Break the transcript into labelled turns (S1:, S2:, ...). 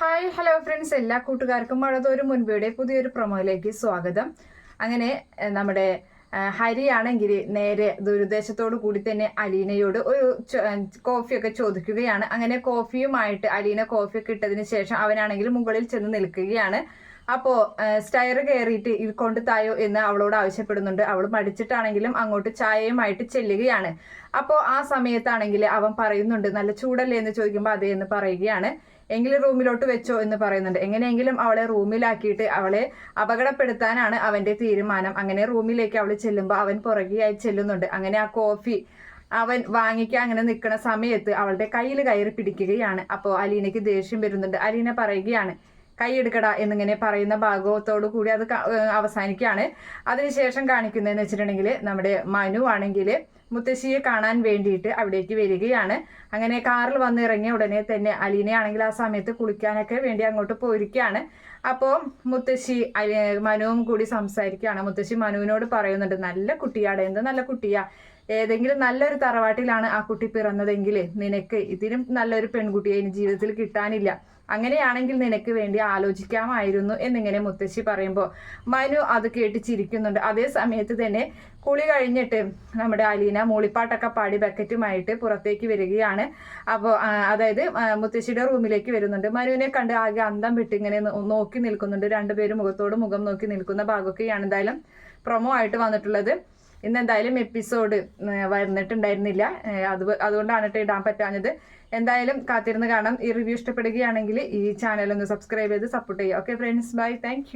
S1: Hi hello friends എല്ലാ കൂട്ടുകാർക്കും മഴതോരും മുൻപയുടെ പുതിയൊരു പ്രൊമോയിലേക്ക് സ്വാഗതം. അങ്ങനെ നമ്മുടെ ഹരിയാണെങ്കിൽ നേരെ ദുരുദ്ദേശത്തോടു കൂടി തന്നെ അലീനയോട് ഒരു കോഫിയൊക്കെ ചോദിക്കുകയാണ്. അങ്ങനെ കോഫിയുമായിട്ട് അലീന കോഫിയൊക്കെ ഇട്ടതിന് ശേഷം അവനാണെങ്കിൽ മുകളിൽ ചെന്ന് നിൽക്കുകയാണ്. അപ്പോ സ്റ്റയർ കയറിയിട്ട് ഇത് കൊണ്ട് തായോ എന്ന് അവളോട് ആവശ്യപ്പെടുന്നുണ്ട്. അവൾ മടിച്ചിട്ടാണെങ്കിലും അങ്ങോട്ട് ചായയുമായിട്ട് ചെല്ലുകയാണ്. അപ്പോ ആ സമയത്താണെങ്കിൽ അവൻ പറയുന്നുണ്ട് നല്ല ചൂടല്ലേ? എന്ന് ചോദിക്കുമ്പോൾ അതേ എന്ന് പറയുകയാണ്. എങ്കിലും റൂമിലോട്ട് വെച്ചോ എന്ന് പറയുന്നുണ്ട്. എങ്ങനെയെങ്കിലും അവളെ റൂമിലാക്കിയിട്ട് അവളെ അപകടപ്പെടുത്താനാണ് അവന്റെ തീരുമാനം. അങ്ങനെ റൂമിലേക്ക് അവൾ ചെല്ലുമ്പോൾ അവൻ പുറകെയായി ചെല്ലുന്നുണ്ട്. അങ്ങനെ ആ കോഫി അവൻ വാങ്ങിക്കാൻ അങ്ങനെ നിൽക്കുന്ന സമയത്ത് അവളുടെ കയ്യിൽ കയറി പിടിക്കുകയാണ്. അപ്പോൾ അലീനയ്ക്ക് ദേഷ്യം വരുന്നുണ്ട്. അലീന പറയുകയാണ് കൈയെടുക്കടാ എന്നിങ്ങനെ പറയുന്ന ഭാഗത്തോടു കൂടി അത് അവസാനിക്കുകയാണ്. അതിനുശേഷം കാണിക്കുന്നതെന്ന് വെച്ചിട്ടുണ്ടെങ്കിൽ നമ്മുടെ മനു ആണെങ്കിൽ മുത്തശ്ശിയെ കാണാൻ വേണ്ടിയിട്ട് അവിടേക്ക് വരികയാണ്. അങ്ങനെ കാറിൽ വന്ന് ഇറങ്ങിയ ഉടനെ തന്നെ അലീനയാണെങ്കിൽ ആ സമയത്ത് കുളിക്കാനൊക്കെ വേണ്ടി അങ്ങോട്ട് പോയിരിക്കുകയാണ്. അപ്പോൾ മുത്തശ്ശി അലി മനുവും കൂടി സംസാരിക്കുകയാണ്. മുത്തശ്ശി മനുവിനോട് പറയുന്നുണ്ട് നല്ല കുട്ടിയാണ് എന്ത് നല്ല കുട്ടിയാ? ഏതെങ്കിലും നല്ലൊരു തറവാട്ടിലാണ് ആ കുട്ടി പിറന്നതെങ്കിൽ നിനക്ക് ഇതിനും നല്ലൊരു പെൺകുട്ടിയെ ഇനി ജീവിതത്തിൽ കിട്ടാനില്ല. അങ്ങനെയാണെങ്കിൽ നിനക്ക് വേണ്ടി ആലോചിക്കാമായിരുന്നു എന്നിങ്ങനെ മുത്തശ്ശി പറയുമ്പോൾ മനു അത് കേട്ട് ചിരിക്കുന്നുണ്ട് അതേ സമയത്ത് തന്നെ കുളി കഴിഞ്ഞിട്ട് നമ്മുടെ അലീന മൂളിപ്പാട്ടൊക്കെ പാടി ബക്കറ്റുമായിട്ട് പുറത്തേക്ക് വരികയാണ്. അപ്പോൾ അതായത് മുത്തശ്ശിയുടെ റൂമിലേക്ക് വരുന്നുണ്ട്. മനുവിനെ കണ്ട് ആകെ അന്തം വിട്ട് ഇങ്ങനെ നോക്കി നിൽക്കുന്നുണ്ട്. രണ്ടുപേരും മുഖത്തോട് മുഖം നോക്കി നിൽക്കുന്ന ഭാഗമൊക്കെയാണ് എന്തായാലും പ്രൊമോ ആയിട്ട് വന്നിട്ടുള്ളത്. ഇന്ന് എന്തായാലും എപ്പിസോഡ് വരുന്നിട്ടുണ്ടായിരുന്നില്ല. ഏഹ് അത് അതുകൊണ്ടാണ് കേട്ടോ ഇടാൻ പറ്റാഞ്ഞത്. എന്തായാലും കാത്തിരുന്ന് കാണാം. ഈ റിവ്യൂ ഇഷ്ടപ്പെടുകയാണെങ്കിൽ ഈ ചാനൽ ഒന്ന് സബ്സ്ക്രൈബ് ചെയ്ത് സപ്പോർട്ട് ചെയ്യുക. Okay friends bye thank